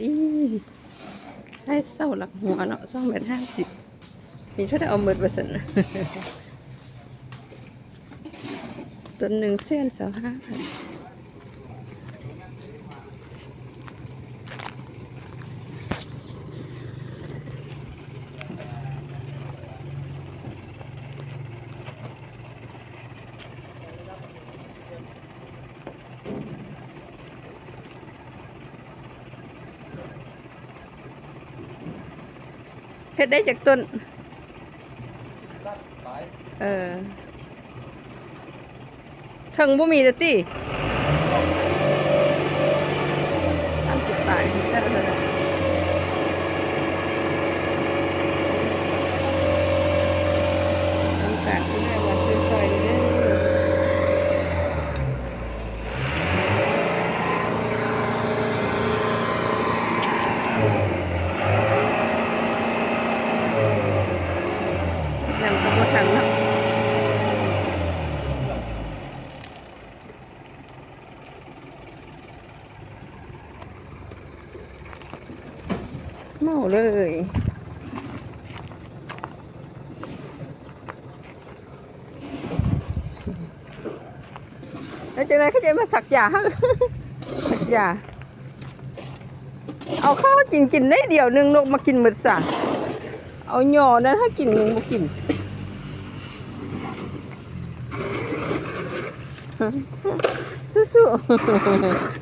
ดีให้เศร้าหลักหัวเนาะสองเมตรห้าสิบมีเท่าไหร่เอาเมิดเปอร์เซ็นต์ตัวหนึ่งเส้นสองห้าพัน เพชรได้จากต้น เออถึงบ่มีแต่ติสามสิบบาทเออต้องการซื้อให้ว่าซื้อซอยเด้อนำกระบทันเนาะ เมาเลยแล้วจากนั้นเขาจะมาสักยาสักยาเอาข้าวกินกินได้เดียวหนึงนกมากินหมดสั่งเอาหย่อนั้นถ้ากินหนึ่งบ่กินสู้ๆ